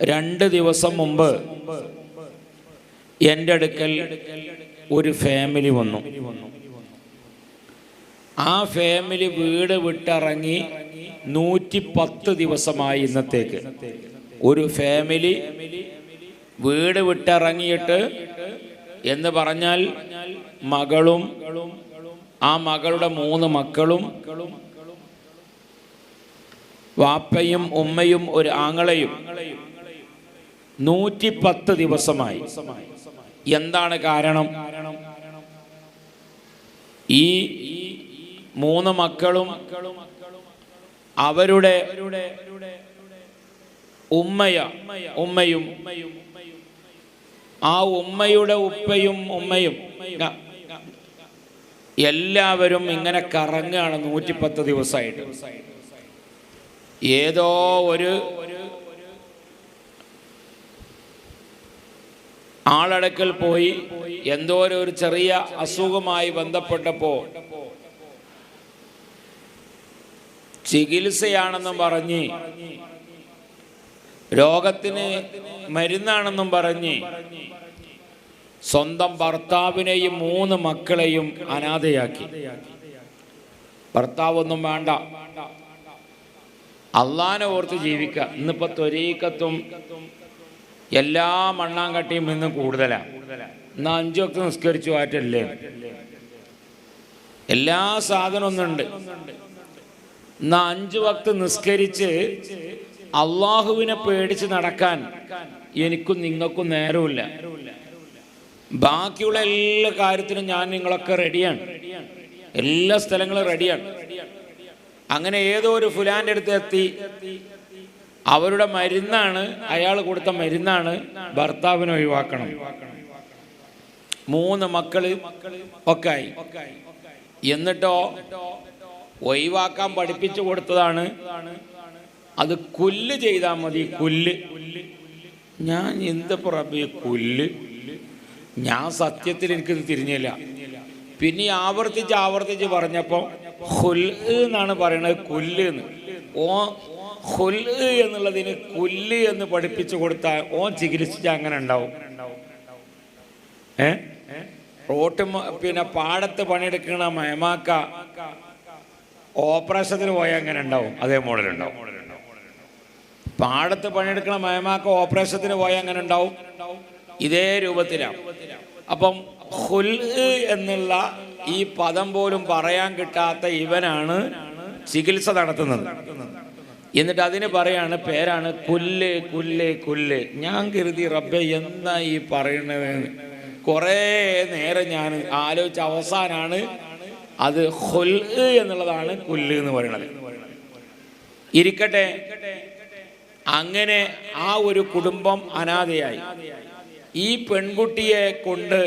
രണ്ട് ദിവസം മുമ്പ് എന്റെ അടുക്കൽ ഒരു ഫാമിലി വന്നു. ആ ഫാമിലി വീട് വിട്ടിറങ്ങി നൂറ്റി പത്ത് ദിവസമായി ഇന്നത്തേക്ക്. ഒരു ഫാമിലി വീട് വിട്ടിറങ്ങിയിട്ട് എന്ന് പറഞ്ഞാൽ മകളും ആ മകളുടെ മൂന്ന് മക്കളും വാപ്പയും ഉമ്മയും ഒരു ആങ്ങളയും നൂറ്റി പത്ത് ദിവസമായി. എന്താണ് കാരണം? ഈ മൂന്ന് മക്കളും അവരുടെ ഉമ്മയ ഉമ്മയും ആ ഉമ്മയുടെ ഉപ്പയും ഉമ്മയും എല്ലാവരും ഇങ്ങനെ കറങ്ങുകയാണ് നൂറ്റിപ്പത്ത് ദിവസമായിട്ട്. ഏതോ ഒരു ആളടക്കൽ പോയി എന്തോ ഒരു ചെറിയ അസുഖമായി ബന്ധപ്പെട്ടപ്പോ ചികിത്സയാണെന്നും പറഞ്ഞ് രോഗത്തിന് മരുന്നാണെന്നും പറഞ്ഞ് സ്വന്തം ഭർത്താവിനെയും മൂന്ന് മക്കളെയും അനാഥയാക്കി. ഭർത്താവൊന്നും വേണ്ട. അള്ളാനെ ഓർത്ത് ജീവിക്കുക ഇന്നിപ്പോ ത്വരീക്കത്തും എല്ലാ മണ്ണാങ്കട്ടിയും ഇന്ന് കൂടുതലാണ് ഇന്ന് അഞ്ചൊക്കെ നിസ്കരിച്ചു ആറ്റല്ലേ എല്ലാ സാധനവും ഒന്നുണ്ട്. ഇന്ന് അഞ്ചു വക്ത് നിസ്കരിച്ച് അള്ളാഹുവിനെ പേടിച്ച് നടക്കാൻ എനിക്കും നിങ്ങൾക്കും നേരമില്ല ബാക്കിയുള്ള എല്ലാ കാര്യത്തിനും ഞാൻ നിങ്ങളൊക്കെ റെഡിയാണ്. എല്ലാ സ്ഥലങ്ങളും റെഡിയാണ്. അങ്ങനെ ഏതോ ഒരു ഫുലാന്റെ അടുത്ത് എത്തി. അവരുടെ മരുന്നാണ് അയാൾ കൊടുത്ത മരുന്നാണ് ഭർത്താവിനെ ഒഴിവാക്കണം. മൂന്ന് മക്കൾ ഒക്കെ ആയി എന്നിട്ടോ ഒഴിവാക്കാൻ പഠിപ്പിച്ചു കൊടുത്തതാണ്. അത് കൊല്ല് ചെയ്താൽ മതി കൊല്ല്. ഞാൻ എന്ത് റബ്ബി കൊല്ല്? ഞാൻ സത്യത്തിൽ എനിക്ക് തിരിഞ്ഞില്ല. പിന്നെ ആവർത്തിച്ച് ആവർത്തിച്ച് പറഞ്ഞപ്പോൾ എന്നാണ് പറയണത് കൊല്ല് എന്ന്. ഓ ഹുൽ എന്നുള്ളതിന് കുല്ല് എന്ന് പഠിപ്പിച്ചു കൊടുത്താൽ ഓൻ ചികിത്സിച്ച അങ്ങനെ ഉണ്ടാവും. ഏ? റോട്ട് പിന്നെ പാടത്ത് പണിയെടുക്കണ മയമാക്ക ഓപ്പറേഷത്തിന് പോയാൽ അങ്ങനെ ഉണ്ടാവും. അതേ മോഡൽ ഉണ്ടാവും. പാടത്ത് പണിയെടുക്കണ മയമാക്ക ഓപ്പറേഷത്തിന് പോയാൽ അങ്ങനെ ഉണ്ടാവും. ഇതേ രൂപത്തിലാണ് അപ്പം ഹുൽ എന്നുള്ള ഈ പദം പോലും പറയാൻ കിട്ടാത്ത ഇവനാണ് ചികിത്സ നടത്തുന്നത്. എന്നിട്ട് അതിന് പറയാണ് പേരാണ് കുല്ല് കുല്ല് കുല്ല്. ഞാൻ കരുതി റബ്ബെ എന്നാ ഈ പറയണതെന്ന്. കുറേ നേരം ഞാൻ ആലോചിച്ച അവസാനാണ് അത് ഹൊൽ എന്നുള്ളതാണ് കുല്ല് എന്ന് പറയുന്നത് ഇരിക്കട്ടെ. അങ്ങനെ ആ ഒരു കുടുംബം അനാഥയായി. ഈ പെൺകുട്ടിയെ കൊണ്ട്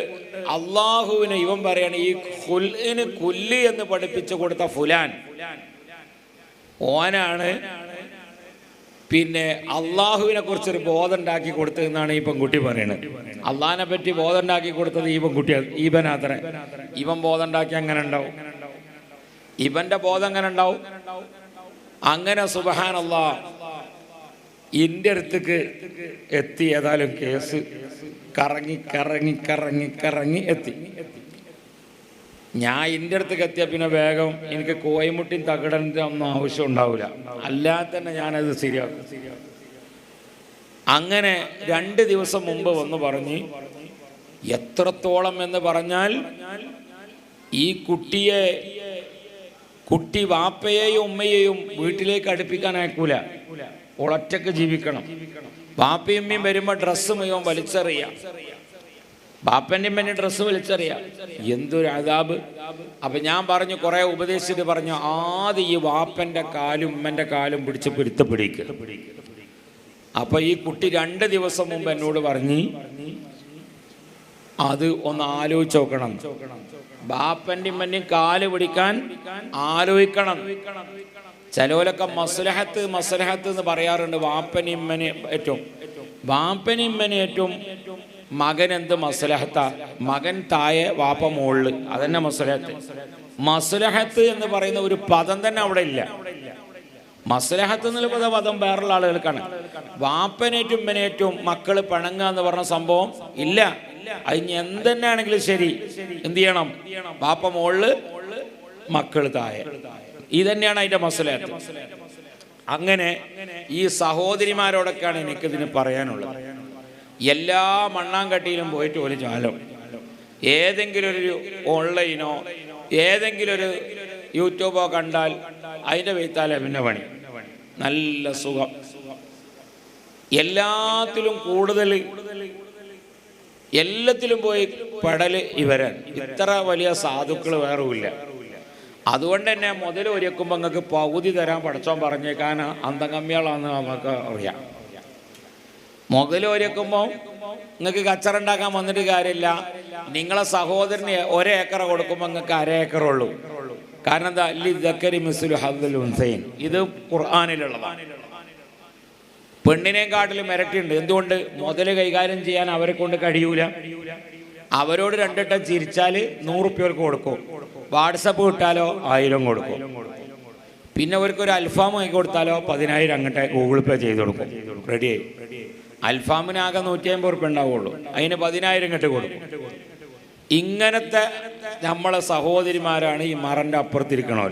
അള്ളാഹുവിന് ഇവൻ പറയാണ് ഈ ഹുൽന് കുല്ല് എന്ന് പഠിപ്പിച്ചു കൊടുത്ത ഫുലാൻ. ഓനാണ്. പിന്നെ അള്ളാഹുവിനെ കുറിച്ചൊരു ബോധം ഉണ്ടാക്കി കൊടുത്തതെന്നാണ് ഈ പെൺകുട്ടി പറയുന്നത് അള്ളാഹിനെ പറ്റി ബോധം ഉണ്ടാക്കി കൊടുത്തത് ഈ പെൺകുട്ടി ഇവനാത്ര ഇവൻ ബോധം ഉണ്ടാക്കി അങ്ങനെ ഉണ്ടാവും. ഇവന്റെ ബോധം അങ്ങനെ ഉണ്ടാവും. അങ്ങനെ സുബഹാനല്ലാ ഇന്റെ അടുത്തേക്ക് എത്തി ഏതായാലും കേസ്. കറങ്ങി കറങ്ങി കറങ്ങി കറങ്ങി എത്തി. ഞാൻ ഇന്റെ അടുത്തേക്ക് എത്തിയ പിന്നെ വേഗം എനിക്ക് കോയമുട്ടിയും തകിടന്റെ ഒന്നും ആവശ്യം ഉണ്ടാവില്ല അല്ലാതെ തന്നെ ഞാനത് ശരിയാക്കും. അങ്ങനെ രണ്ട് ദിവസം മുമ്പ് വന്ന് പറഞ്ഞ് എത്രത്തോളം എന്ന് പറഞ്ഞാൽ ഈ കുട്ടിയെ കുട്ടി വാപ്പയെയും ഉമ്മയെയും വീട്ടിലേക്ക് അടുപ്പിക്കാൻ അയക്കൂല. ഒളറ്റക്ക് ജീവിക്കണം. വാപ്പയും ഉമ്മയും വരുമ്പോ ഡ്രസ്സും മുഴുവൻ വലിച്ചെറിയാം. ബാപ്പന്റെ ഉമ്മന്റെ ഡ്രസ്സ് വലിച്ചെറിയാം. എന്തൊരു അതാബ് അപ്പം ഞാൻ പറഞ്ഞു കുറേ ഉപദേശിച്ചിട്ട് പറഞ്ഞു ആദ്യം ഈ വാപ്പന്റെ കാലും ഉമ്മന്റെ കാലും പിടിച്ച് പിടുത്തപ്പിടിക്കുക അപ്പം ഈ കുട്ടി രണ്ട് ദിവസം മുമ്പ് എന്നോട് പറഞ്ഞ് അത് ഒന്ന് ആലോചിച്ച് നോക്കണം. ബാപ്പന്റെ ഉമ്മന്റെയും കാൽ പിടിക്കാൻ ആലോചിക്കണം. ചിലവരൊക്കെ മസ്ലഹത്ത് മസ്ലഹത്ത് എന്ന് പറയാറുണ്ട് വാപ്പനിമ്മനെ ഏറ്റവും. വാപ്പനിമ്മനെ ഏറ്റവും മകൻ എന്ത് മസ്ലഹത്ത? മകൻ തായെ വാപ്പ മോൾ അതന്നെ മസ്ലഹത്ത്. മസലഹത്ത് എന്ന് പറയുന്ന ഒരു പദം തന്നെ അവിടെ ഇല്ല. മസലഹത്ത് എന്നുള്ള പദം വേറുള്ള ആളുകൾക്കാണ്. വാപ്പനേറ്റും ഉമ്മനേറ്റും മക്കൾ പിണങ്ങുക എന്ന് പറഞ്ഞ സംഭവം ഇല്ല. അത് ഇനി എന്തെന്നാണെങ്കിലും ശരി. എന്ത് ചെയ്യണം? വാപ്പ മോളിൽ മക്കൾ താഴെ ഇതന്നെയാണ് അതിന്റെ മസ്ലഹത്ത്. അങ്ങനെ ഈ സഹോദരിമാരോടൊക്കെയാണ് എനിക്കിതിന് പറയാനുള്ളത്. എല്ലാ മണ്ണാങ്കട്ടിയിലും പോയിട്ട് ഒരു ചാലം. ഏതെങ്കിലും ഒരു ഓൺലൈനോ ഏതെങ്കിലും ഒരു യൂട്യൂബോ കണ്ടാൽ അതിന്റെ വെയ്ത്താലേ പിന്നെ പണി. നല്ല സുഖം. എല്ലാത്തിലും കൂടുതൽ എല്ലാത്തിലും പോയി പെടൽ ഇവരാണ് ഇത്ര വലിയ സാധുക്കൾ വേറുമില്ല. അതുകൊണ്ട് തന്നെ മുതൽ ഒരുക്കുമ്പോൾ നിങ്ങൾക്ക് പകുതി തരാൻ പഠിച്ചോൻ പറഞ്ഞേക്കാൻ അന്തംകമ്മികളാണെന്ന് നമുക്ക് അറിയാം. മുതൽ ഒരുക്കുമ്പോൾ നിങ്ങൾക്ക് കച്ചറുണ്ടാക്കാൻ വന്നിട്ട് കാര്യമില്ല. നിങ്ങളെ സഹോദരന് ഒരേക്കറ കൊടുക്കുമ്പോൾ നിങ്ങൾക്ക് അരേക്കറുള്ളൂ കാരണം എന്താ? അല്ലി ദക്കരി മിസ്ലു ഹബ്ദുൽ ഉൻസൈൻ. ഇത് ഖുർആാനിലുള്ളതാണ് പെണ്ണിനെയും കാട്ടിലും ഇരട്ടിയുണ്ട്. എന്തുകൊണ്ട്? മുതൽ കൈകാര്യം ചെയ്യാൻ അവരെ കൊണ്ട് കഴിയൂല. അവരോട് രണ്ടിട്ടം ചിരിച്ചാൽ നൂറുപ്യർക്ക് കൊടുക്കും. വാട്സപ്പ് കിട്ടാലോ ആയിരം കൊടുക്കും. പിന്നെ അവർക്ക് ഒരു അൽഫാം വാങ്ങി കൊടുത്താലോ പതിനായിരം അങ്ങോട്ട് ഗൂഗിൾ പേ ചെയ്ത് കൊടുക്കും. റെഡിയായി. അൽഫാമിനാകെ നൂറ്റി അമ്പത് ഉറുപ്പ്യ ഉണ്ടാവുള്ളൂ. അതിന് പതിനായിരം കെട്ട് കൊടുക്കും. ഇങ്ങനത്തെ നമ്മളെ സഹോദരിമാരാണ് ഈ മറന്റെ അപ്പുറത്തിരിക്കണോ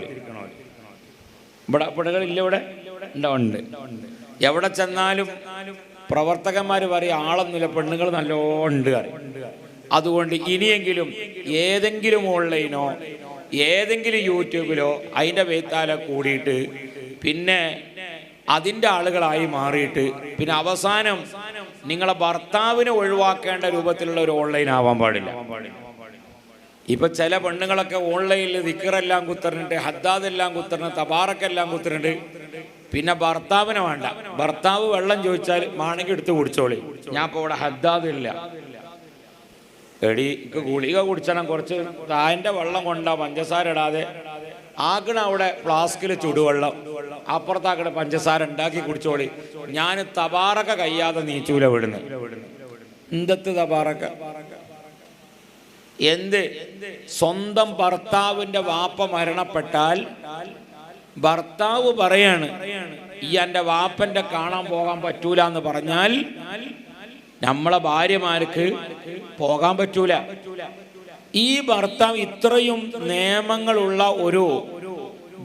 ഇവിടെ പുഴകളില്ല ഇവിടെ? ഉണ്ടോ എവിടെ ചെന്നാലും പ്രവർത്തകന്മാർ പറയും ആളൊന്നുമില്ല പെണ്ണുങ്ങൾ നല്ലോണ്ട് അതുകൊണ്ട് ഇനിയെങ്കിലും ഏതെങ്കിലും ഓൺലൈനോ ഏതെങ്കിലും യൂട്യൂബിലോ അതിന്റെ വേത്താല കൂടിയിട്ട് പിന്നെ അതിന്റെ ആളുകളായി മാറിയിട്ട് പിന്നെ അവസാനം നിങ്ങളെ ഭർത്താവിനെ ഒഴിവാക്കേണ്ട രൂപത്തിലുള്ള ഒരു ഓൺലൈൻ ആവാൻ പാടില്ല. ഇപ്പൊ ചില പെണ്ണുങ്ങളൊക്കെ ഓൺലൈനിൽ ദിക്കറെല്ലാം കുത്തറിഞ്ഞിട്ട് ഹദ്ദാദെല്ലാം കുത്തറിഞ്ഞ് തബാറക്കെല്ലാം കുത്തറിഞ്ഞിട്ട് പിന്നെ ഭർത്താവിനെ വേണ്ട. ഭർത്താവ് വെള്ളം ചോദിച്ചാൽ മാണെങ്കിൽ എടുത്ത് കുടിച്ചോളി. ഞാൻ ഇപ്പോൾ ഇവിടെ ഹദ്ദാദില്ല. എടി ഇക്ക് ഗുളിക കുടിച്ചണം കുറച്ച് താന്റെ വെള്ളം കൊണ്ട പഞ്ചസാര ഇടാതെ. ആകണ അവിടെ ഫ്ലാസ്കിൽ ചുടുവെള്ളം. അപ്പുറത്താക്കണ പഞ്ചസാര ഉണ്ടാക്കി കുടിച്ചോളി. ഞാൻ തപാറക്ക കയ്യാതെ നീച്ചൂല വിടുന്നു എന്തത്ത് തപാറക്ക? എന്ത്? സ്വന്തം ഭർത്താവിന്റെ വാപ്പ മരണപ്പെട്ടാൽ ഭർത്താവ് പറയാണ് ഈ എന്റെ വാപ്പന്റെ കാണാൻ പോകാൻ പറ്റൂല എന്ന് പറഞ്ഞാൽ നമ്മളെ ഭാര്യമാർക്ക് പോകാൻ പറ്റൂല. ഈ ഭർത്താവ് ഇത്രയും നിയമങ്ങളുള്ള ഒരു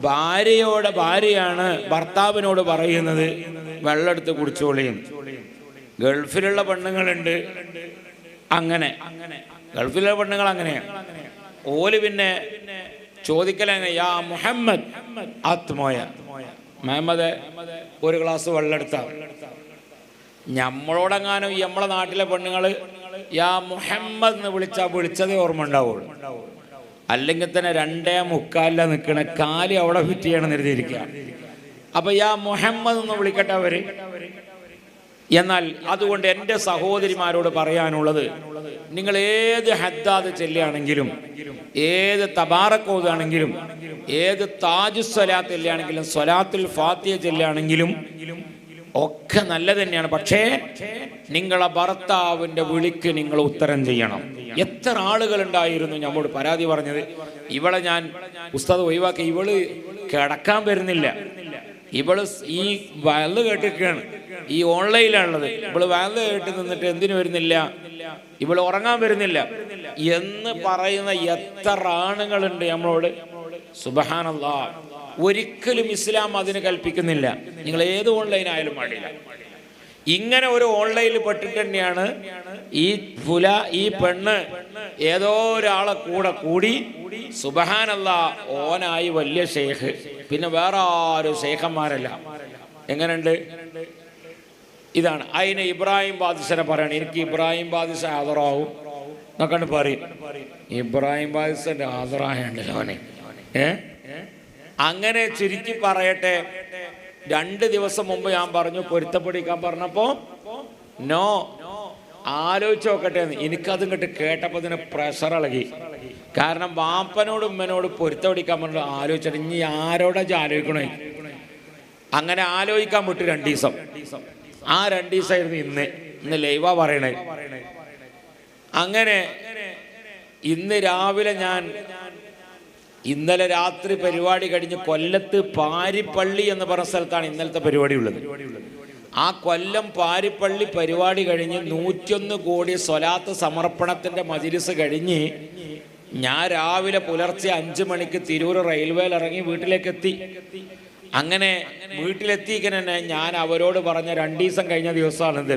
ഭാര്യയോട് ഭാര്യയാണ് ഭർത്താവിനോട് പറയുന്നത്. വെള്ളമെടുത്ത് കുടിച്ചോളിയും. ഗൾഫിലുള്ള പെണ്ണുങ്ങളുണ്ട്. അങ്ങനെ. ഗൾഫിലുള്ള പെണ്ണുങ്ങൾ അങ്ങനെയാണ് ഓൽ പിന്നെ ചോദിക്കലങ്ങനെ യാ മുഹമ്മദ് ആത്മോയ മുഹമ്മദ് ഒരു ഗ്ലാസ് വെള്ളം എടുത്ത നമ്മളോടെങ്ങാനും നമ്മളെ നാട്ടിലെ പെണ്ണുങ്ങൾ യാ മുഹമ്മദ് എന്ന് വിളിച്ചാൽ വിളിച്ചതേ ഓർമ്മ ഉണ്ടാവുള്ളൂ. അല്ലെങ്കിൽ തന്നെ രണ്ടേ മുക്കാലില നിൽക്കണ കാലി അവിടെ ഫിറ്റ് ചെയ്യണം നിർത്തിയിരിക്കുക അപ്പൊ യാ മുഹമ്മദ് എന്ന് വിളിക്കട്ടെ അവർ? എന്നാൽ അതുകൊണ്ട് എന്റെ സഹോദരിമാരോട് പറയാനുള്ളത് നിങ്ങൾ ഏത് ഹദ്ദാദ് ചെല്ലുകയാണെങ്കിലും ഏത് തബാറക്കോതാണെങ്കിലും ഏത് താജ് സ്വലാത്ത് ചെല്ലുകയാണെങ്കിലും സ്വലാത്തിൽ ഫാത്തിയ ചെല്ലുകയാണെങ്കിലും ഒക്കെ നല്ല തന്നെയാണ് പക്ഷേ നിങ്ങളെ ഭർത്താവിന്റെ വിളിക്ക് നിങ്ങൾ ഉത്തരം ചെയ്യണം. എത്ര ആളുകൾ ഉണ്ടായിരുന്നു നമ്മോട് പരാതി പറഞ്ഞത്? ഇവളെ ഞാൻ പുസ്തകം ഒഴിവാക്കി. ഇവൾ കിടക്കാൻ വരുന്നില്ല. ഇവൾ ഈ വയൽ കേട്ടിരിക്കുകയാണ്. ഈ ഓൺലൈനിലാണുള്ളത്. ഇവൾ വയൽ കേട്ട് നിന്നിട്ട് എന്തിനു വരുന്നില്ല? ഇവൾ ഉറങ്ങാൻ വരുന്നില്ല. എന്ന് പറയുന്ന എത്ര ആണുങ്ങളുണ്ട് നമ്മളോട് സുബഹാനല്ല. ഒരിക്കലും ഇസ്ലാം അതിന് കൽപ്പിക്കുന്നില്ല. നിങ്ങൾ ഏത് ഓൺലൈൻ ആയാലും പാടില്ല. ഇങ്ങനെ ഒരു ഓൺലൈനിൽ പെട്ടിട്ട് തന്നെയാണ് ഈ പുല ഈ പെണ്ണ് ഏതോ ഒരാളെ കൂടെ കൂടി സുബഹാനല്ല ഓനായി വലിയ ഷേഖ് പിന്നെ വേറെ ആരും ഷേഖന്മാരല്ല എങ്ങനെയുണ്ട്? ഇതാണ്. അതിന് ഇബ്രാഹിം ബാദിസനെ പറയണം. എനിക്ക് ഇബ്രാഹിം ബാദിസ ആദറാവും എന്നൊക്കെ പറയും. ഇബ്രാഹിം ബാദിസന്റെ ആദറായുണ്ടല്ലോ അവനെ. ഏ? അങ്ങനെ ചുരുക്കി പറയട്ടെ. രണ്ട് ദിവസം മുമ്പ് ഞാൻ പറഞ്ഞു പൊരുത്തപ്പെടിക്കാൻ പറഞ്ഞപ്പോ നോ ആലോചിച്ച് നോക്കട്ടെ. എനിക്കതും കേട്ട് കേട്ടപ്പോൾ ഇതിന് പ്രഷർ ഇളകി. കാരണം വാപ്പനോട് ഉമ്മനോട് പൊരുത്തപ്പെടിക്കാൻ പറഞ്ഞു ആലോചിച്ചിട്ട് ഇനി ആരോടാ ആലോചിക്കണേ? അങ്ങനെ ആലോചിക്കാൻ വിട്ടു രണ്ട് ദിവസം. ആ രണ്ട് ഇന്ന്. ഇന്ന് ലൈവ പറയണേ. അങ്ങനെ ഇന്ന് രാവിലെ ഞാൻ ഇന്നലെ രാത്രി പരിപാടി കഴിഞ്ഞ് കൊല്ലത്ത് പാരിപ്പള്ളി എന്ന് പറഞ്ഞ സ്ഥലത്താണ് ഇന്നലത്തെ പരിപാടി ഉള്ളത്. ആ കൊല്ലം പാരിപ്പള്ളി പരിപാടി കഴിഞ്ഞ് നൂറ്റൊന്ന് കോടി സ്വലാത്ത് സമർപ്പണത്തിന്റെ മജിലിസ് കഴിഞ്ഞ് ഞാൻ രാവിലെ പുലർച്ചെ അഞ്ചു മണിക്ക് തിരൂർ റെയിൽവേയിൽ ഇറങ്ങി വീട്ടിലേക്ക് എത്തി. അങ്ങനെ വീട്ടിലെത്തിക്കാൻ തന്നെ ഞാൻ അവരോട് പറഞ്ഞ രണ്ടു ദിവസം കഴിഞ്ഞ ദിവസമാണിത്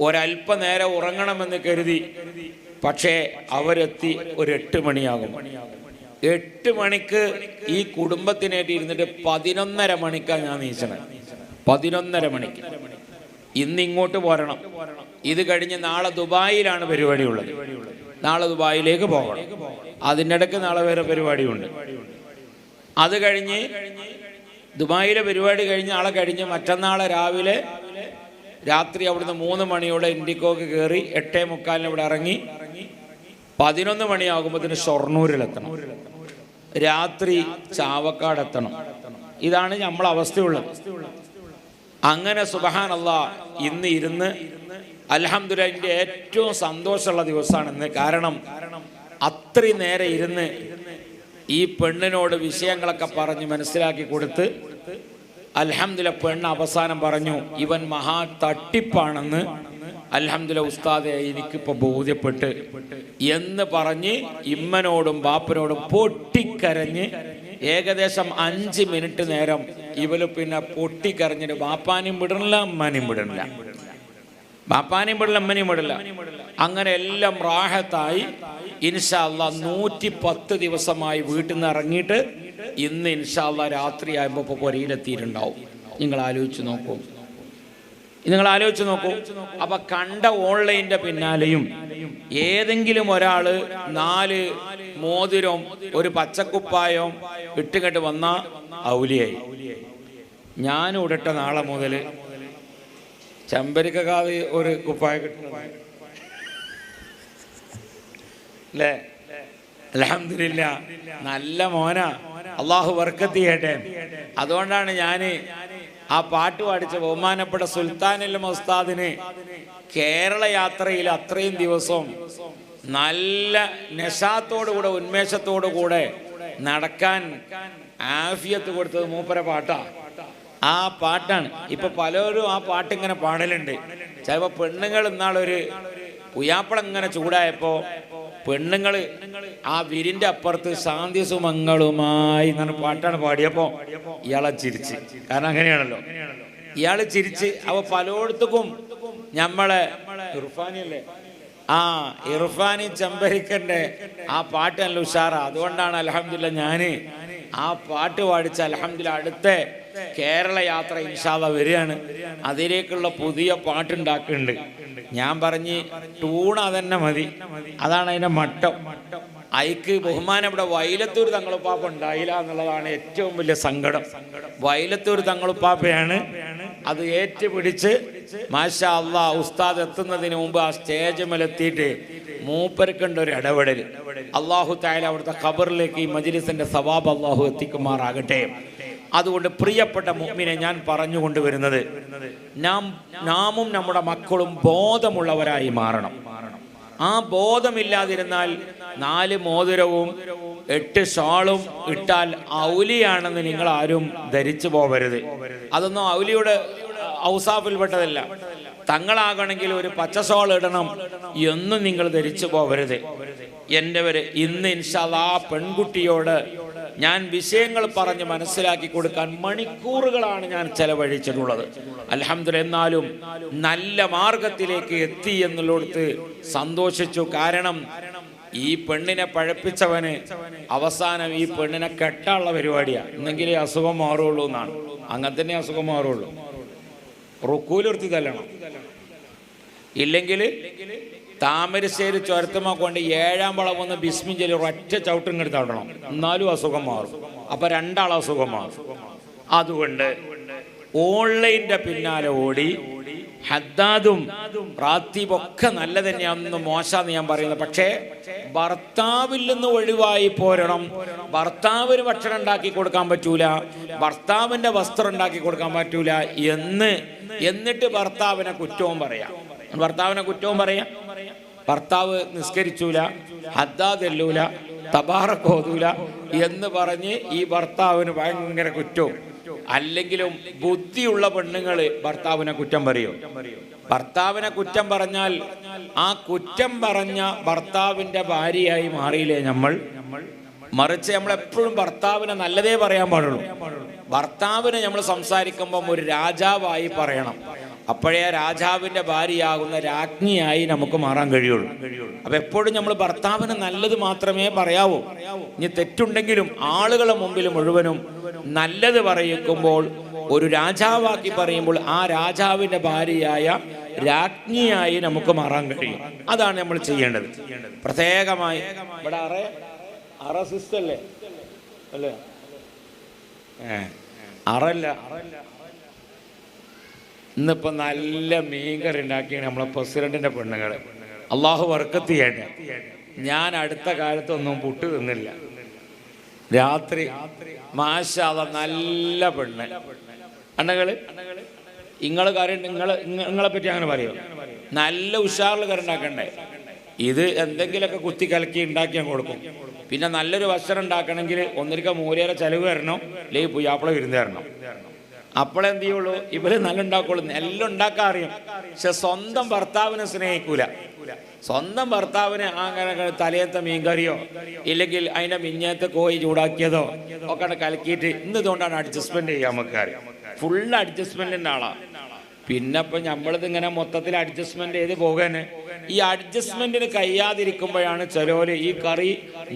ഒരല്പനേരം ഉറങ്ങണമെന്ന് കരുതി. പക്ഷേ അവരെത്തി ഒരു എട്ട് മണിയാകും. എട്ട് മണിക്ക് ഈ കുടുംബത്തിനായിട്ട് ഇരുന്നിട്ട് പതിനൊന്നര മണിക്കാണ് ഞാൻ നീച്ചണത് പതിനൊന്നര മണിക്ക്. ഇന്ന് ഇങ്ങോട്ട് പോരണം. ഇത് കഴിഞ്ഞ് നാളെ ദുബായിലാണ് പരിപാടി ഉള്ളത്. നാളെ ദുബായിലേക്ക് പോകണം. അതിന്റെ ഇടയ്ക്ക് നാളെ വേറെ പരിപാടിയുണ്ട്. അത് കഴിഞ്ഞ് ദുബായിലെ പരിപാടി കഴിഞ്ഞ് നാളെ കഴിഞ്ഞ് മറ്റന്നാളെ രാവിലെ രാത്രി അവിടുന്ന് മൂന്ന് മണിയോടെ ഇൻഡിക്കോക്ക് കയറി എട്ടേ മുക്കാലിന് ഇവിടെ ഇറങ്ങി പതിനൊന്ന് മണിയാകുമ്പോഴത്തേന് ഷൊർണൂരിലെത്തണം. രാത്രി ചാവക്കാടെത്തണം. ഇതാണ് നമ്മൾ അവസ്ഥയുള്ളത്. അങ്ങനെ സുബഹാനല്ല ഇന്ന് ഇരുന്ന് അലഹമുല്ല ഏറ്റവും സന്തോഷമുള്ള ദിവസമാണ് ഇന്ന്. കാരണം അത്രയും നേരെ ഇരുന്ന് ഈ പെണ്ണിനോട് വിഷയങ്ങളൊക്കെ പറഞ്ഞ് മനസ്സിലാക്കി കൊടുത്ത് അലഹമുല്ല പെണ്ണ് അവസാനം പറഞ്ഞു ഇവൻ മഹാ തട്ടിപ്പാണെന്ന് അൽഹംദുലില്ലാ ഉസ്താദെ എനിക്കിപ്പോൾ ബോധ്യപ്പെട്ട് എന്ന് പറഞ്ഞ് ഇമ്മനോടും ബാപ്പനോടും പൊട്ടിക്കരഞ്ഞ് ഏകദേശം അഞ്ച് മിനിറ്റ് നേരം ഇവർ പിന്നെ പൊട്ടിക്കരഞ്ഞിട്ട് ബാപ്പാനും വിടണില്ല അമ്മാനും വിടണില്ല. ബാപ്പാനും വിടില്ല അമ്മനെയും വിടില്ല അങ്ങനെ എല്ലാം റാഹത്തായി. ഇൻഷാല്ല നൂറ്റി പത്ത് ദിവസമായി വീട്ടിൽ നിന്ന് ഇറങ്ങിയിട്ട് ഇന്ന് ഇൻഷാല്ല രാത്രി ആയപ്പോ പൊരയിലെത്തിയിട്ടുണ്ടാവും. നിങ്ങൾ ആലോചിച്ച് നോക്കൂ. നിങ്ങൾ ആലോചിച്ച് നോക്കൂ. അപ്പൊ കണ്ട ഓൺലൈന്റെ പിന്നാലെയും ഏതെങ്കിലും ഒരാൾ നാല് മോതിരം ഒരു പച്ചക്കുപ്പായം ഇട്ടുകെട്ട് വന്ന ഔലിയായി. ഞാൻ ഉടട്ട നാളെ മുതൽ ചെമ്പരിക്കാതെ ഒരു കുപ്പായ കിട്ടുന്നത്. അല്ലേ? അലഹമില്ല നല്ല മോന. അള്ളാഹു വർക്കത്ത് ചെയ്യട്ടെ. അതുകൊണ്ടാണ് ഞാൻ ആ പാട്ട് പാടിച്ച ബഹുമാനപ്പെട്ട സുൽത്താനിൽ മസ്താദിന് കേരള യാത്രയിൽ അത്രയും ദിവസം നല്ല നഷാത്തോടുകൂടെ ഉന്മേഷത്തോടു കൂടെ നടക്കാൻ ആഫിയത്ത് കൊടുത്തത് മൂപ്പര പാട്ടാ. ആ പാട്ടാണ്. ഇപ്പൊ പലരും ആ പാട്ട് ഇങ്ങനെ പാടലുണ്ട്. ചിലപ്പോ പെണ്ണുങ്ങൾ ഇന്നാളൊരു പുയാപ്പളം ഇങ്ങനെ ചൂടായപ്പോ പെണ്ണുങ്ങൾ ആ വിരിന്റെ അപ്പുറത്ത് ശാന്തി സുമങ്ങളുമായി എന്നാണ് പാട്ടാണ് പാടിയപ്പോ ഇയാളെ ചിരിച്ച്. കാരണം അങ്ങനെയാണല്ലോ. ഇയാൾ ചിരിച്ച് അവ പലയിടത്തും നമ്മളെ ഇർഫാനിയല്ലേ? ആ ഇർഫാനി ചമ്പരിക്കന്റെ ആ പാട്ട് നല്ല ഉഷാറ. അതുകൊണ്ടാണ് അലഹമില്ല ഞാൻ ആ പാട്ട് പാടിച്ച അലഹമില്ല അടുത്ത കേരള യാത്ര ഇൻഷാദ വരികയാണ്. അതിലേക്കുള്ള പുതിയ പാട്ടുണ്ടാക്കുന്നുണ്ട്. ഞാൻ പറഞ്ഞ് ടൂൺ തന്നെ മതി. അതാണ് അതിന്റെ മട്ടം. അയക്ക് ബഹുമാനം ഇവിടെ വൈലത്തൂർ തങ്ങളുപ്പാപ്പ ഉണ്ടായില്ല എന്നുള്ളതാണ് ഏറ്റവും വലിയ സങ്കടം. വൈലത്തൂർ തങ്ങളുപ്പാപ്പയാണ് അത് ഏറ്റുപിടിച്ച് മാഷാ അള്ളാ ഉസ്താദ് എത്തുന്നതിന് മുമ്പ് ആ സ്റ്റേജ് മേലെത്തിയിട്ട് മൂപ്പരക്കണ്ട ഒരു ഇടപെടൽ അള്ളാഹു തായാലും അവിടുത്തെ ഖബറിലേക്ക് ഈ മജിലിസിന്റെ സവാബ് അള്ളാഹു എത്തിക്കുമാറാകട്ടെ. അതുകൊണ്ട് പ്രിയപ്പെട്ട മുമ്മിനെ ഞാൻ പറഞ്ഞു കൊണ്ടുവരുന്നത് നാം നാമും നമ്മുടെ മക്കളും ബോധമുള്ളവരായി മാറണം. ആ ബോധമില്ലാതിരുന്നാൽ നാല് മോതിരവും എട്ട് ഷാളും ഇട്ടാൽ ഔലിയാണെന്ന് നിങ്ങൾ ആരും ധരിച്ചു പോവരുത്. അതൊന്നും ഔലിയുടെ ഔസാഫിൽപ്പെട്ടതല്ല. തങ്ങളാകണമെങ്കിൽ ഒരു പച്ച ഷോൾ ഇടണം എന്നും നിങ്ങൾ ധരിച്ചു പോവരുത്. എന്റെ വരെ ഇന്ന് ഇൻഷാല്ല ആ പെൺകുട്ടിയോട് ഞാൻ വിഷയങ്ങൾ പറഞ്ഞ് മനസ്സിലാക്കി കൊടുക്കാൻ മണിക്കൂറുകളാണ് ഞാൻ ചെലവഴിച്ചിട്ടുള്ളത്. അലഹമ്മദ് എന്നാലും നല്ല മാർഗത്തിലേക്ക് എത്തി എന്നുള്ളിടത്ത് സന്തോഷിച്ചു. കാരണം ഈ പെണ്ണിനെ പഴപ്പിച്ചവന് അവസാനം ഈ പെണ്ണിനെ കെട്ടാനുള്ള പരിപാടിയാണ് എന്നെങ്കിലേ അസുഖം മാറുള്ളൂ എന്നാണ്. അങ്ങനെ തന്നെ അസുഖം മാറുള്ളൂ റുക്കൂലിർത്തി തല്ലണം. ഇല്ലെങ്കിൽ താമരശ്ശേരി ചുരത്തുമ്മ കൊണ്ട് ഏഴാം വളവൊന്ന് ബിസ്മിഞ്ചലി ഒറ്റ ചവിട്ടും എടുത്തോടണം എന്നാലും അസുഖം മാറും. അപ്പൊ രണ്ടാൾ അസുഖം മാറും. അതുകൊണ്ട് ഓൺലൈന്റെ പിന്നാലെ ഓടി ഹദ്ദാദും റാത്തീബും ഒക്കെ നല്ല തന്നെയാണെന്ന് മോശമെന്ന് ഞാൻ പറയുന്നത്. പക്ഷേ ഭർത്താവിൽ നിന്ന് ഒഴിവായി പോരണം. ഭർത്താവിന് ഭക്ഷണം ഉണ്ടാക്കി കൊടുക്കാൻ പറ്റൂല. ഭർത്താവിന്റെ വസ്ത്രം ഉണ്ടാക്കി കൊടുക്കാൻ പറ്റൂല എന്ന് എന്നിട്ട് ഭർത്താവിനെ കുറ്റവും പറയാം. ഭർത്താവിനെ കുറ്റവും പറയാം. ഭർത്താവ് നിസ്കരിച്ചൂല ഹദ്ദാദ് എല്ലൂല കോതൂല എന്ന് പറഞ്ഞ് ഈ ഭർത്താവിന് ഭയങ്കര കുറ്റവും. അല്ലെങ്കിലും ബുദ്ധിയുള്ള പെണ്ണുങ്ങൾ ഭർത്താവിനെ കുറ്റം പറയും. ഭർത്താവിനെ കുറ്റം പറഞ്ഞാൽ ആ കുറ്റം പറഞ്ഞ ഭർത്താവിന്റെ ഭാര്യയായി മാറിയില്ലേ നമ്മൾ? മറിച്ച് നമ്മൾ എപ്പോഴും ഭർത്താവിനെ നല്ലതേ പറയാൻ പാടുള്ളൂ. ഭർത്താവിനെ നമ്മൾ സംസാരിക്കുമ്പം ഒരു രാജാവായി പറയണം. അപ്പോഴേ ആ രാജാവിന്റെ ഭാര്യയാകുന്ന രാജ്ഞിയായി നമുക്ക് മാറാൻ കഴിയുള്ളൂ. അപ്പൊ എപ്പോഴും നമ്മൾ ഭർത്താവിന് നല്ലത് മാത്രമേ പറയാവൂ. ഇനി തെറ്റുണ്ടെങ്കിലും ആളുകളെ മുമ്പിൽ മുഴുവനും നല്ലത് പറയിക്കുമ്പോൾ ഒരു രാജാവാക്കി പറയുമ്പോൾ ആ രാജാവിന്റെ ഭാര്യയായ രാജ്ഞിയായി നമുക്ക് മാറാൻ കഴിയും. അതാണ് നമ്മൾ ചെയ്യേണ്ടത്. പ്രത്യേകമായി ഇവിടെ അറ സിസ്റ്റല്ലേ അല്ലേ? അറല്ല. ഇന്നിപ്പോ നല്ല മീൻകറി ഉണ്ടാക്കിയാണ് നമ്മളെ പ്രസിഡന്റിന്റെ പെണ്ണുങ്ങൾ അള്ളാഹു വർക്കത്ത് ചെയ്യട്ടെ. ഞാൻ അടുത്ത കാലത്തൊന്നും പുട്ട് തിന്നില്ല. രാത്രി മാഷാദ നല്ല പെണ്ണ്. അണ്ണകൾ ഇങ്ങൾ കാര്യം നിങ്ങൾ നിങ്ങളെ പറ്റി അങ്ങനെ പറയോ? നല്ല ഉഷാറിൽ കറി ഉണ്ടാക്കണ്ടേ? ഇത് എന്തെങ്കിലുമൊക്കെ കുത്തി കലക്കി ഉണ്ടാക്കി ഞാൻ കൊടുക്കും. പിന്നെ നല്ലൊരു വസ്ത്രം ഉണ്ടാക്കണമെങ്കിൽ ഒന്നിരിക്ക മൂലേറെ ചെലവ് തരണം അല്ലെങ്കിൽ പുയ്യാപ്പിള വിരുന്ന് തരണം. അപ്പോഴെന്ത് ചെയ്യുള്ളൂ? ഇവർ നല്ല ഉണ്ടാക്കുള്ളൂ. എല്ലാം ഉണ്ടാക്കാൻ അറിയാം. പക്ഷെ സ്വന്തം ഭർത്താവിനെ സ്നേഹിക്കൂല. സ്വന്തം ഭർത്താവിനെ അങ്ങനെ തലയത്തെ മീൻകറിയോ ഇല്ലെങ്കിൽ അതിന്റെ മിഞ്ഞത്തെ കോഴി ചൂടാക്കിയതോ ഒക്കെ കലക്കിയിട്ട് ഇന്ന് ഇതുകൊണ്ടാണ് അഡ്ജസ്റ്റ്മെന്റ് ചെയ്യാൻ നമുക്ക് ഫുൾ അഡ്ജസ്റ്റ്മെന്റിന്റെ ആളാ. പിന്നെ ഇപ്പൊ നമ്മളിത് ഇങ്ങനെ മൊത്തത്തിൽ അഡ്ജസ്റ്റ്മെന്റ് ചെയ്ത് പോകാന്. ഈ അഡ്ജസ്റ്റ്മെന്റിന് കഴിയാതിരിക്കുമ്പോഴാണ് ചിലോൽ ഈ കറി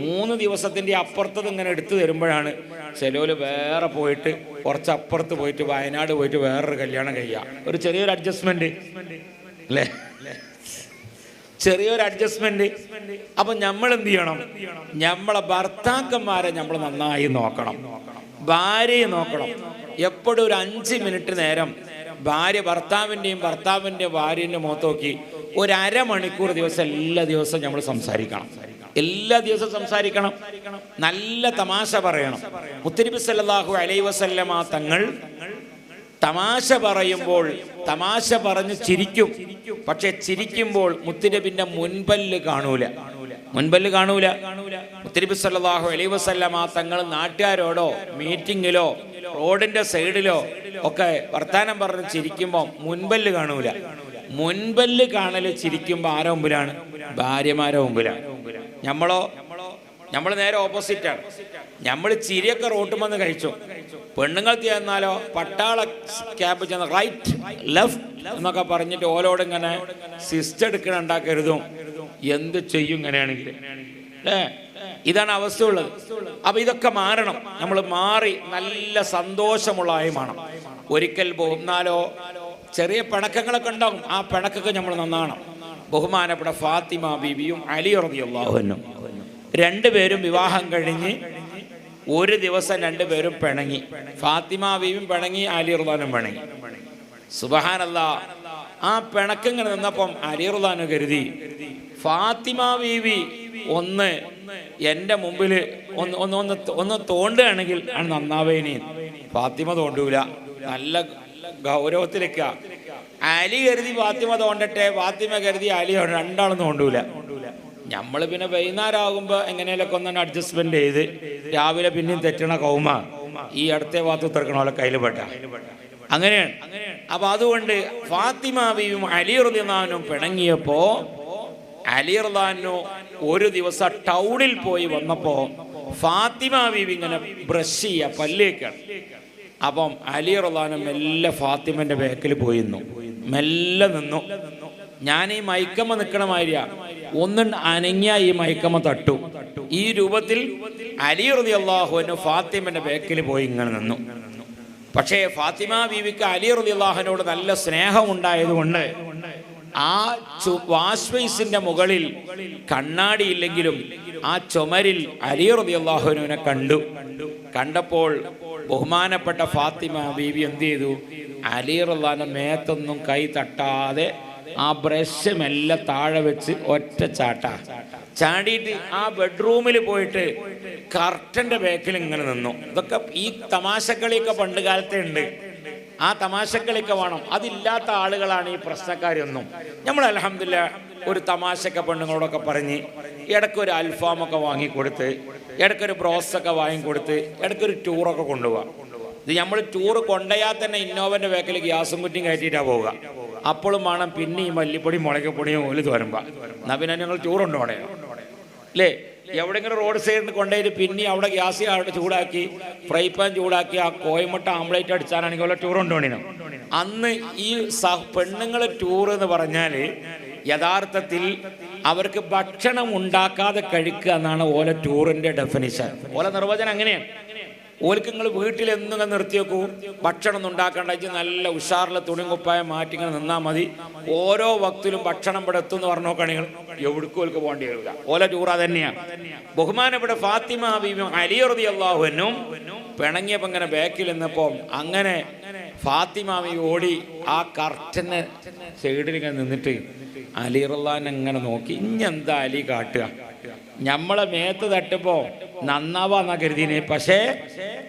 മൂന്ന് ദിവസത്തിന്റെ അപ്പുറത്തത് ഇങ്ങനെ എടുത്തു തരുമ്പോഴാണ് ചിലോൽ വേറെ പോയിട്ട് കുറച്ച് അപ്പുറത്ത് പോയിട്ട് വയനാട് പോയിട്ട് വേറൊരു കല്യാണം കഴിയാം. ഒരു ചെറിയൊരു അഡ്ജസ്റ്റ്മെന്റ് അല്ലേ? ചെറിയൊരു അഡ്ജസ്റ്റ്മെന്റ് അപ്പൊ നമ്മൾ എന്ത് ചെയ്യണം? നമ്മളെ ഭർത്താക്കന്മാരെ നമ്മൾ നന്നായി നോക്കണം. ഭാര്യയെ നോക്കണം. എപ്പോഴും ഒരു അഞ്ച് മിനിറ്റ് നേരം ഭാര്യ ഭർത്താവിന്റെയും ഭർത്താവിന്റെ ഭാര്യന്റെ മുഖത്ത് നോക്കി ഒരു അരമണിക്കൂർ ദിവസം എല്ലാ ദിവസവും നമ്മൾ സംസാരിക്കണം. എല്ലാ ദിവസവും സംസാരിക്കണം. നല്ല തമാശ പറയണം. മുത്തരിബി സല്ലാഹു അലൈ വസല്ലമ തങ്ങൾ തമാശ പറയുമ്പോൾ തമാശ പറഞ്ഞ് ചിരിക്കും. പക്ഷെ ചിരിക്കുമ്പോൾ മുത്തുനബിന്റെ മുൻപല്ല് കാണൂല. മുൻപല്ല് കാണൂല. മുത്തുനബി സല്ലല്ലാഹു അലൈഹി ആ തങ്ങൾ നാട്ടുകാരോടോ മീറ്റിങ്ങിലോ റോഡിന്റെ സൈഡിലോ ഒക്കെ വർത്താനം പറഞ്ഞ് ചിരിക്കുമ്പോൾ മുൻപല്ല് കാണൂല. മുൻപല്ല് കാണൽ ചിരിക്കുമ്പോൾ ആരോ മുമ്പിലാണ്? ഭാര്യമാരോ മുമ്പിലാണ്. നമ്മളോ നമ്മൾ നേരെ ഓപ്പോസിറ്റാണ് നമ്മൾ ചിരിയൊക്കെ റോട്ടും വന്ന് കഴിച്ചു. പെണ്ണുങ്ങൾ ചെന്നാലോ പട്ടാള ക്യാബ് ചെന്ന് റൈറ്റ് ലെഫ്റ്റ് എന്നൊക്കെ പറഞ്ഞിട്ട് ഓലോട് ഇങ്ങനെ സിസ്റ്റ് എടുക്കണ ഉണ്ടാക്കരുതും. എന്ത് ചെയ്യും ഇങ്ങനെയാണെങ്കിൽ. അല്ലേ ഇതാണ് അവസ്ഥ ഉള്ളത് അപ്പൊ ഇതൊക്കെ മാറണം. നമ്മൾ മാറി നല്ല സന്തോഷമുള്ള ആയുമാണ് ഒരിക്കൽ പോകുന്നാലോ ചെറിയ പിണക്കങ്ങളൊക്കെ ഉണ്ടാകും. ആ പിണക്കൊക്കെ നമ്മൾ നന്നാണം ബഹുമാനപ്പെട്ട ഫാത്തിമ ബീബിയും അലി റളിയല്ലാഹുവിനും രണ്ടുപേരും വിവാഹം കഴിഞ്ഞ് ഒരു ദിവസം രണ്ടുപേരും പിണങ്ങി. ഫാത്തിമ ബീബിയും പിണങ്ങി അലി റുദാനും പിണങ്ങി. സുബഹാനല്ല. ആ പിണക്കിങ്ങനെ നിന്നപ്പം അലി റുദാനു കരുതി. ഫാത്തിമ ബീവി ഒന്ന് എന്റെ മുമ്പിൽ ഒന്ന് ഒന്ന് ഒന്ന് ഒന്ന് തോണ്ടുകയാണെങ്കിൽ ആണ് നന്നാവേനി ഫാത്തിമ തോണ്ടൂല. നല്ല ഗൗരവത്തിലേക്ക. അലി കരുതി ഫാത്തിമ തോണ്ടട്ടെ. ഫാത്തിമ കരുതി അലി രണ്ടാളും തോണ്ടൂല. നമ്മൾ പിന്നെ വൈകുന്നേരമാകുമ്പോൾ എങ്ങനെയൊക്കെ ഒന്നും അഡ്ജസ്റ്റ്മെന്റ് ചെയ്ത് രാവിലെ പിന്നെയും തെറ്റണ കൗമ ഈ അടുത്ത ഭാഗത്ത് ഉത്തർക്കണ പോലെ കയ്യിൽ പെട്ട. അങ്ങനെയാണ്. അപ്പൊ അതുകൊണ്ട് ഫാത്തിമ ബീവിയും അലി റുദിനാനും പിണങ്ങിയപ്പോ അലി റുദാനു ഒരു ദിവസം ടൗണിൽ പോയി വന്നപ്പോ ഫാത്തിമ ബീവി ഇങ്ങനെ ബ്രഷ് ചെയ്യ പല്ലേക്കാണ് അപ്പം അലി റുദാനും മെല്ലെ ഫാത്തിമന്റെ ബാക്കിൽ പോയിരുന്നു മെല്ലെ നിന്നു. ഞാൻ ഈ മയക്കമ്മ നിൽക്കണ മാതിരിയാ. ഒന്നും അനങ്ങിയ ഈ മയക്കമ്മ തട്ടു. ഈ രൂപത്തിൽ അലി റതി അള്ളാഹുവിന് ഫാത്തിമന്റെ ബാക്കിൽ പോയി ഇങ്ങനെ നിന്നു. പക്ഷേ ഫാത്തിമ ബീവിക്ക് അലി റതി അള്ളാഹുവിനോട് നല്ല സ്നേഹം ഉണ്ടായതുകൊണ്ട് ആ വാഷ് മുകളിൽ മുകളിൽ കണ്ണാടിയില്ലെങ്കിലും ആ ചുമരിൽ അലി റതി കണ്ടു. കണ്ടപ്പോൾ ബഹുമാനപ്പെട്ട ഫാത്തിമ ബീവി എന്ത് ചെയ്തു? അലി റല്ലാന്റെ മേത്തൊന്നും കൈ തട്ടാതെ ആ ബ്രഷ് മെല്ലെ താഴെ വെച്ച് ഒറ്റ ചാട്ട. ചാടിയിട്ട് ആ ബെഡ്റൂമിൽ പോയിട്ട് കർട്ടന്റെ ബേക്കിൽ ഇങ്ങനെ നിന്നു. ഇതൊക്കെ ഈ തമാശക്കളിയൊക്കെ പണ്ട് കാലത്തേ ഉണ്ട്. ആ തമാശക്കളിയൊക്കെ വേണം. അതില്ലാത്ത ആളുകളാണ് ഈ പ്രശ്നക്കാരൊന്നും. നമ്മൾ അലഹമില്ല ഒരു തമാശക്ക പെണ്ണുങ്ങളോടൊക്കെ പറഞ്ഞ് ഇടയ്ക്കൊരു അൽഫാമൊക്കെ വാങ്ങിക്കൊടുത്ത് ഇടയ്ക്കൊരു ബ്രോസൊക്കെ വാങ്ങിക്കൊടുത്ത് ഇടയ്ക്കൊരു ടൂറൊക്കെ കൊണ്ടുപോകാം ഇത് നമ്മൾ ടൂർ കൊണ്ടുപോയാൽ തന്നെ ഇന്നോവന്റെ വേക്കൽ ഗ്യാസും കുറ്റിയും കയറ്റിയിട്ടാണ് പോവുക. അപ്പോഴും വേണം പിന്നെ ഈ മല്ലിപ്പൊടി മുളകപ്പൊടിയും ഓൽ തോരുമ്പോൾ എന്നാൽ പിന്നെ ഞങ്ങൾ ടൂർ കൊണ്ടുപോകണേ അല്ലേ എവിടെയെങ്കിലും റോഡ് സൈഡിൽ കൊണ്ടുപോയിട്ട് പിന്നെ അവിടെ ഗ്യാസ് അവിടെ ചൂടാക്കി ഫ്രൈ പാൻ ചൂടാക്കി ആ കോയമുട്ട ആംപ്ലേറ്റ് അടിച്ചാലാണെങ്കിൽ ഉള്ള ടൂർ കൊണ്ടുപോകണം അന്ന് ഈ സഹ പെണ്ണുങ്ങളെ ടൂർ എന്ന് പറഞ്ഞാൽ യഥാർത്ഥത്തിൽ അവർക്ക് ഭക്ഷണം ഉണ്ടാക്കാതെ കഴിക്കുക എന്നാണ് ഓല ടൂറിന്റെ ഡെഫിനിഷൻ ഓല നിർവചനം അങ്ങനെയാണ്. ഓർക്ക് നിങ്ങൾ വീട്ടിൽ എന്തെങ്കിലും നിർത്തി വെക്കൂ. ഭക്ഷണം ഒന്നും ഉണ്ടാക്കേണ്ട. നല്ല ഉഷാറിലെ തുണിയും കുപ്പായം മാറ്റി ഇങ്ങനെ നിന്നാൽ മതി. ഓരോ വക്തിലും ഭക്ഷണം ഇവിടെ എത്തും എന്ന് പറഞ്ഞു നോക്കുകയാണെങ്കിൽ എവിടേക്കും ഓർക്ക് പോകേണ്ടി വരില്ല ഓല ടൂറ തന്നെയാണ് ബഹുമാനപ്പെട്ട ഫാത്തിമ ബീബി അലിയറുതി അള്ളാഹുവിനും പിണങ്ങിയപ്പോൾ ഇങ്ങനെ ബാക്കിൽ നിന്നപ്പോൾ അങ്ങനെ ഫാത്തിമ ബീവി ഓടി ആ കർട്ടന് സൈഡിൽ ഇങ്ങനെ നിന്നിട്ട് അലിറുള്ളാൻ അങ്ങനെ നോക്കി. എന്താ അലി കാട്ടുക? നമ്മളെ മേത്ത് തട്ടുമ്പോ നന്നാവാന്നാ കരുതിനെ. പക്ഷേ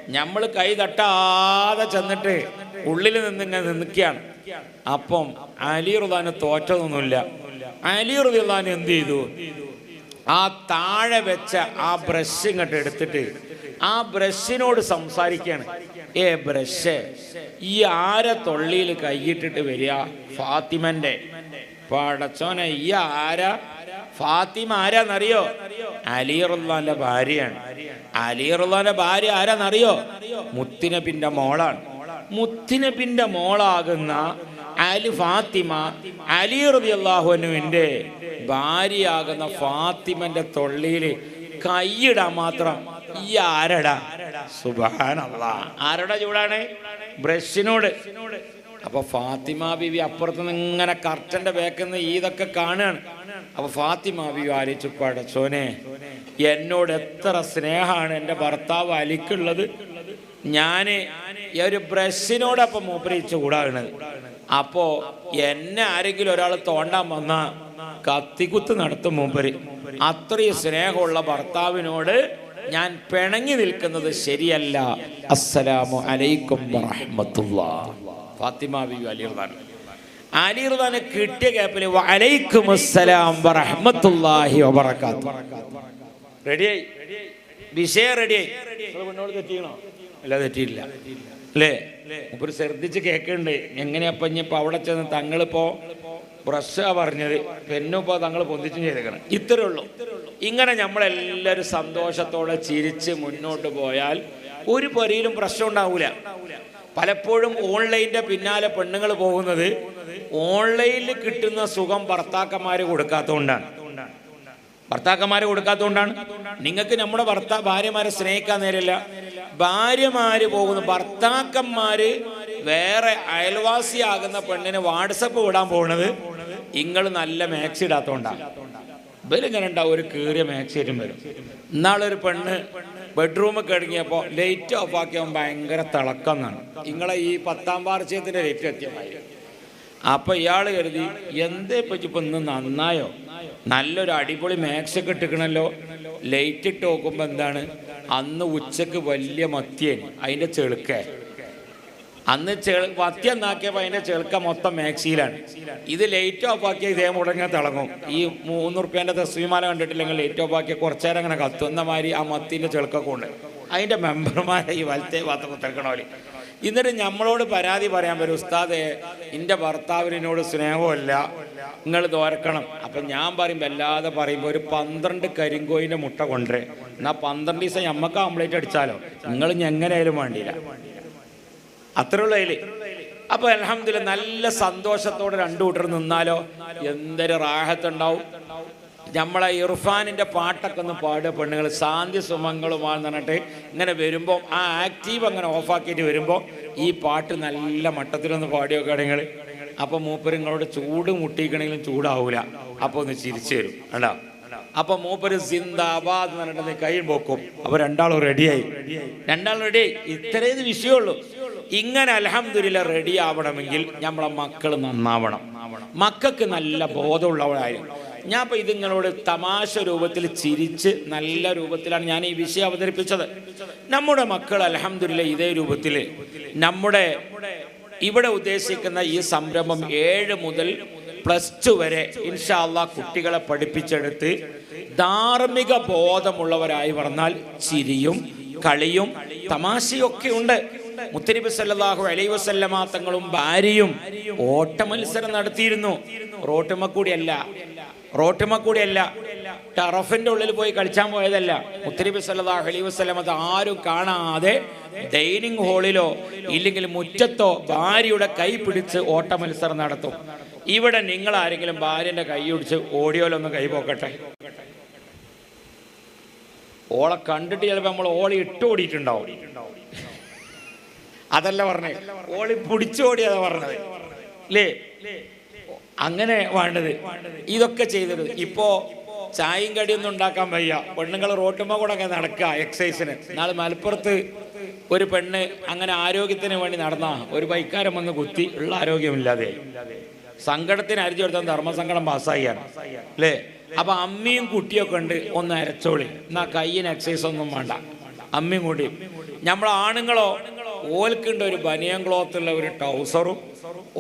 നമ്മൾ കൈ തട്ടാതെ ചെന്നിട്ട് ഉള്ളിൽ നിന്നിങ്ങനെ നിൽക്കുകയാണ്. അപ്പം അലി റുദാന് തോറ്റതൊന്നുമില്ല അലി റുദാൻ എന്ത് ചെയ്തു? ആ താഴെ വെച്ച ആ ബ്രഷ് ഇങ്ങോട്ട് എടുത്തിട്ട് ആ ബ്രഷിനോട് സംസാരിക്കുകയാണ്. ഏ ബ്രഷ് ഈ ആരെ തൊള്ളിയിൽ കൈയിട്ടിട്ട് വരിക? ഫാത്തിമന്റെ. പടച്ചോനെ ഈ ആരാ ഫാത്തിമ ആരാന്നറിയോ? അലിറുല്ലാന്റെ ഭാര്യയാണ്. അലിറുല്ലാന്റെ ഭാര്യ ആരാന്നറിയോ? മുത്തിനബിന്റെ മോളാണ്. മുത്തിനബിന്റെ മോളാകുന്ന അലി ഫാത്തിമ അലി റബി അള്ളാഹുവിന്റെ ഭാര്യയാകുന്ന ഫാത്തിമന്റെ തൊള്ളിയിൽ കൈയിടാൻ മാത്രം ഈ ആരടാ? സുബാനല്ല ആരുടെ ചൂടാണ്? ബ്രഷിനോട്. അപ്പൊ ഫാത്തിമ ബിവി അപ്പുറത്ത് നിന്ന് ഇങ്ങനെ കർച്ചന്റെ ബാക്കിൽ ഈതൊക്കെ കാണുകയാണ് അപ്പൊ ഫാത്തിമ ബിവി ആലോചിച്ചു പടച്ചോനെ എന്നോട് എത്ര സ്നേഹമാണ് എന്റെ ഭർത്താവ് അലിക്കുള്ളത്. ഈ ഒരു ബ്രഷിനോടൊപ്പം മൂപ്പരിച്ച് കൂടാകണത് അപ്പോ എന്നെ ആരെങ്കിലും ഒരാൾ തോണ്ടാൻ വന്ന കത്തിക്കുത്ത് നടത്തും മൂപ്പര്. അത്രയും സ്നേഹമുള്ള ഭർത്താവിനോട് ഞാൻ പിണങ്ങി നിൽക്കുന്നത് ശരിയല്ല. അസ്സലാമു അലൈക്കും വറഹ്മത്തുള്ളാ ഫാത്തിമ ബിബി അലിർദാൻ. അലിർദാന് കിട്ടിയ ഗ്യാപ്പിൽ വലൈക്കും അസ്സലാം വറഹ്മത്തുള്ളാഹി വബറകാത്തു. റെഡിയായി വിഷയം റെഡിയായി മുന്നോട്ട് തെറ്റിക്കണോ? അല്ല തെറ്റിയില്ല അല്ലേ? മുപ്പൊരു ശ്രദ്ധിച്ച് കേൾക്കുന്നുണ്ട് എങ്ങനെയപ്പം ഇനിയിപ്പോൾ അവിടെ ചെന്ന് തങ്ങളിപ്പോ ബ്രഷാ പറഞ്ഞത്. പെന്നിപ്പോ തങ്ങൾ പൊന്തിച്ചും ചെയ്തേക്കണം. ഇത്രേ ഉള്ളൂ. ഇങ്ങനെ നമ്മളെല്ലാരും സന്തോഷത്തോടെ ചിരിച്ച് മുന്നോട്ട് പോയാൽ ഒരു പരിയിലും പ്രശ്നം ഉണ്ടാവൂല. പലപ്പോഴും ഓൺലൈന്റെ പിന്നാലെ പെണ്ണുങ്ങൾ പോകുന്നത് ഓൺലൈനിൽ കിട്ടുന്ന സുഖം ഭർത്താക്കന്മാർ കൊടുക്കാത്തതുകൊണ്ടാണ്. ഭർത്താക്കന്മാരെ കൊടുക്കാത്തതുകൊണ്ടാണ്. നിങ്ങൾക്ക് നമ്മുടെ ഭർത്താ ഭാര്യമാരെ സ്നേഹിക്കാൻ നേരില്ല ഭാര്യമാര് പോകുന്ന ഭർത്താക്കന്മാര് വേറെ അയൽവാസിയാകുന്ന പെണ്ണിന് വാട്സപ്പ് വിടാൻ പോകുന്നത് നിങ്ങൾ നല്ല മാക്സി ഇടാത്തോണ്ടാണ് ഇവരിങ്ങനെ ഉണ്ടാവും ഒരു കീറിയ മാക്സിയും വരും. ഇന്നാളൊരു പെണ്ണ് ബെഡ്റൂമിൽ കിടങ്ങിയപ്പോൾ ലൈറ്റ് ഓഫ് ആക്കിയപ്പോൾ ഭയങ്കര തിളക്കം എന്നാണ് നിങ്ങളെ ഈ പത്താം വാർഷികത്തിന്റെ ലൈറ്റ് എത്തിയമായി അപ്പൊ ഇയാൾ കരുതി എന്തേ പറ്റി? ഇപ്പൊ ഇന്ന് നന്നായോ? നല്ലൊരു അടിപൊളി മാക്സ് ഒക്കെ ഇട്ടിക്കണല്ലോ ലൈറ്റ് ഇട്ട് നോക്കുമ്പോ എന്താണ്? അന്ന് ഉച്ചയ്ക്ക് വലിയ മത്തിയൻ അതിന്റെ ചെളുക്ക. അന്ന് ചേൾ വത്തി എന്നാക്കിയപ്പോൾ അതിന്റെ ചെളുക്ക മൊത്തം മാക്സിയിലാണ്. ഇത് ലേറ്റ് ഓഫ് ആക്കിയ ഇതേ മുടങ്ങാൻ തിളങ്ങും. ഈ മൂന്ന് റുപ്യന്റെ തസ്വിമാല കണ്ടിട്ടില്ലെങ്കിൽ ലേറ്റ് ഓഫ് ആക്കിയ കുറച്ചേരം അങ്ങനെ കത്തുന്ന മാതിരി ആ മത്തിന്റെ ചെളുക്കൊക്കെ ഉണ്ട്. അതിന്റെ മെമ്പർമാരെ ഈ വലത്തെ ഭാഗത്ത് കുത്തിറക്കണോൽ എന്നിട്ട് നമ്മളോട് പരാതി പറയാൻ വരും ഉസ്താദെ എന്റെ ഭർത്താവിനോട് സ്നേഹമല്ല നിങ്ങൾ തോരക്കണം അപ്പം ഞാൻ പറയുമ്പോൾ അല്ലാതെ പറയുമ്പോൾ ഒരു പന്ത്രണ്ട് കരിങ്കോയിന്റെ മുട്ട കൊണ്ടുവരേ. എന്നാൽ പന്ത്രണ്ട് ദിവസം ഞമ്മക്ക് ആംപ്ലേറ്റ് അടിച്ചാലോ? നിങ്ങൾ എങ്ങനെയായാലും വേണ്ടിയില്ല. അത്രേ ഉള്ളൂ അതിൽ. അപ്പൊ അലഹമില്ല നല്ല സന്തോഷത്തോടെ രണ്ടു കൂട്ടർ നിന്നാലോ? എന്തൊരു റാഹത്തുണ്ടാവും. നമ്മളെ ഇർഫാനിന്റെ പാട്ടൊക്കെ ഒന്ന് പാടുക പെണ്ണുങ്ങൾ ശാന്തി സുമങ്ങളുമാണെന്ന് പറഞ്ഞിട്ട് ഇങ്ങനെ വരുമ്പോൾ ആ ആക്റ്റീവ് അങ്ങനെ ഓഫാക്കിയിട്ട് വരുമ്പോൾ ഈ പാട്ട് നല്ല മട്ടത്തിലൊന്ന് പാടിയോ നോക്കുകയാണെങ്കിൽ അപ്പൊ മൂപ്പര് നിങ്ങളോട് ചൂട് മുട്ടിക്കണെങ്കിലും ചൂടാവൂല. അപ്പൊ ഒന്ന് ചിരിച്ചു തരും കണ്ടോ? അപ്പൊ മൂപ്പര് സിന്ദാബാദ് എന്ന് പറഞ്ഞിട്ട് കൈ പോക്കും. അപ്പൊ രണ്ടാളും റെഡിയായി രണ്ടാളും റെഡിയായി ഇത്രേ ഇത് വിഷയമുള്ളൂ ഇങ്ങനെ അലഹമില്ല റെഡി ആവണമെങ്കിൽ നമ്മളെ മക്കൾ നന്നാവണം. മക്കൾക്ക് നല്ല ബോധമുള്ളവരായിരുന്നു ഞാൻ ഇപ്പൊ ഇത് നിങ്ങളോട് തമാശ രൂപത്തിൽ ചിരിച്ച് നല്ല രൂപത്തിലാണ് ഞാൻ ഈ വിഷയം അവതരിപ്പിച്ചത്. നമ്മുടെ മക്കൾ അലഹമില്ല ഇതേ രൂപത്തിൽ നമ്മുടെ ഇവിടെ ഉദ്ദേശിക്കുന്ന ഈ സംരംഭം ഏഴ് മുതൽ പ്ലസ് ടു വരെ ഇൻഷാല്ല കുട്ടികളെ പഠിപ്പിച്ചെടുത്ത് ധാർമ്മിക ബോധമുള്ളവരായി വളർന്നാൽ ചിരിയും കളിയും തമാശയൊക്കെ ഉണ്ട്. മുത്തനബി സല്ലാഹു അലൈ വസല്ലമ തങ്ങളും ഭാര്യയും ഓട്ട മത്സരം നടത്തിയിരുന്നു. റോട്ടുമ്മ കൂടിയല്ല റോട്ടുമ്മ കൂടിയല്ല ടറഫിന്റെ ഉള്ളിൽ പോയി കളിച്ചാൻ പോയതല്ല. മുത്തരിബ് സല്ലാഹു അലൈ വസല്ലമ അത് ആരും കാണാതെ ഡൈനിങ് ഹാളിലോ ഇല്ലെങ്കിൽ മുറ്റത്തോ ഭാര്യയുടെ കൈ പിടിച്ച് ഓട്ട മത്സരം നടത്തും. ഇവിടെ നിങ്ങൾ ആരെങ്കിലും ഭാര്യന്റെ കൈ പിടിച്ച് ഓടിയോലൊന്ന് കൈ പോക്കട്ടെ. ഓളെ കണ്ടിട്ട് ചിലപ്പോൾ നമ്മൾ ഓളെ ഇട്ട് ഓടിയിട്ടുണ്ടാവും അതല്ല പറഞ്ഞേ. ഓളി പിടിച്ചോടിയതാ പറഞ്ഞത്. അല്ലേ അങ്ങനെ വേണ്ടത്. ഇതൊക്കെ ചെയ്തത്. ഇപ്പോ ചായയും കടിയൊന്നും ഉണ്ടാക്കാൻ വയ്യ. പെണ്ണുങ്ങൾ റോട്ടുമ്പോ കൂടെ ഒക്കെ നടക്കുക എക്സസൈസിന് നാളെ മലപ്പുറത്ത് ഒരു പെണ്ണ് അങ്ങനെ ആരോഗ്യത്തിന് വേണ്ടി നടന്ന. ഒരു ബൈക്കാരൻ വന്ന് കുത്തി ഉള്ള ആരോഗ്യമില്ലാതെ സങ്കടത്തിന് അരിച്ചു കൊടുത്താൽ ധർമ്മസങ്കടം പാസ്സായിയാണ്. അല്ലേ അപ്പൊ അമ്മയും കുട്ടിയൊക്കെ ഉണ്ട്. ഒന്ന് അരച്ചോളി. എന്നാ കയ്യിന് എക്സസൈസ് ഒന്നും വേണ്ട. അമ്മയും കൂടി. നമ്മൾ ആണുങ്ങളോ ഓൽക്കുണ്ട് ഒരു ബനിയൻ ക്ലോത്തുള്ള ഒരു ട്രൗസറും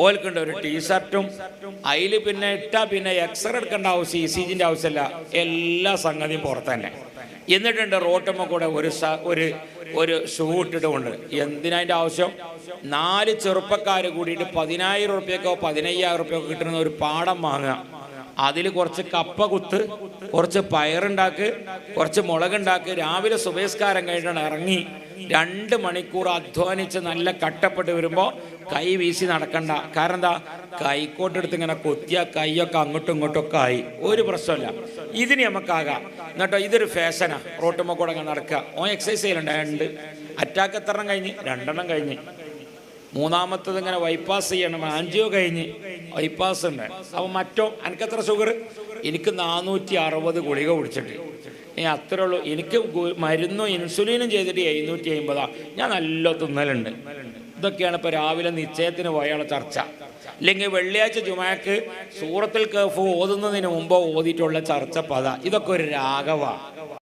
ഓൽക്കുണ്ട് ഒരു ടീഷർട്ടും. അതിൽ പിന്നെ ഇട്ടാ പിന്നെ എക്സ്റേ എടുക്കേണ്ട ആവശ്യം ഇ സി ജിന്റെ ആവശ്യമില്ല. എല്ലാ സംഗതിയും പുറത്ത് തന്നെ. എന്നിട്ടുണ്ട് റോട്ടുമ്മ കൂടെ ഒരു ഒരു ഒരു ഷൂ ഇട്ടിട്ടുമുണ്ട്. എന്തിനാ അതിന്റെ ആവശ്യം? നാല് ചെറുപ്പക്കാർ കൂടിയിട്ട് പതിനായിരം റുപ്യക്കോ പതിനയ്യായിരം റുപ്യക്കോ കിട്ടുന്ന ഒരു പാടം വാങ്ങുക. അതിൽ കുറച്ച് കപ്പ കുത്ത് കുറച്ച് പയറുണ്ടാക്ക് കുറച്ച് മുളകുണ്ടാക്ക് രാവിലെ സുബേസ്കാരം കഴിഞ്ഞാണ് ഇറങ്ങി രണ്ട് മണിക്കൂർ അധ്വാനിച്ച് നല്ല കട്ടപ്പെട്ട് വരുമ്പോൾ കൈ വീശി നടക്കണ്ട. കാരണം എന്താ? കൈക്കോട്ടെടുത്ത് ഇങ്ങനെ കൊത്തിയ കൈയൊക്കെ അങ്ങോട്ടും ഇങ്ങോട്ടും ഒക്കെ ആയി. ഒരു പ്രശ്നമില്ല ഇതിന് നമുക്കാകാം. എന്നിട്ടോ ഇതൊരു ഫാഷനാ. റോട്ടുമ്മ കൂടെ അങ്ങനെ നടക്കുക. ഓൻ എക്സസൈസ് ചെയ്യലുണ്ട്. രണ്ട്. അറ്റാക്ക് എത്ര എണ്ണം കഴിഞ്ഞ്? രണ്ടെണ്ണം കഴിഞ്ഞ്. മൂന്നാമത്തത് ഇങ്ങനെ ബൈപ്പാസ് ചെയ്യണം. ആൻജിയോ കഴിഞ്ഞ്. ബൈപ്പാസ് ഉണ്ട്. അപ്പോൾ മറ്റോ എനിക്കെത്ര ഷുഗർ എനിക്ക് നാനൂറ്റി അറുപത് ഗുളിക കുടിച്ചിട്ട്. ഇനി അത്രേ ഉള്ളൂ. എനിക്ക് മരുന്നും ഇൻസുലിനും ചെയ്തിട്ട് എഴുന്നൂറ്റി അമ്പതാ ഞാൻ നല്ല തിന്നലുണ്ട്. ഇതൊക്കെയാണ് ഇപ്പോൾ രാവിലെ നിശ്ചയത്തിന് പോയുള്ള ചർച്ച. അല്ലെങ്കിൽ വെള്ളിയാഴ്ച ജുമാക്ക് സൂറത്തിൽ കേഫ് ഓതുന്നതിന് മുമ്പ് ഓതിയിട്ടുള്ള ചർച്ച പദ ഇതൊക്കെ ഒരു രാഗവ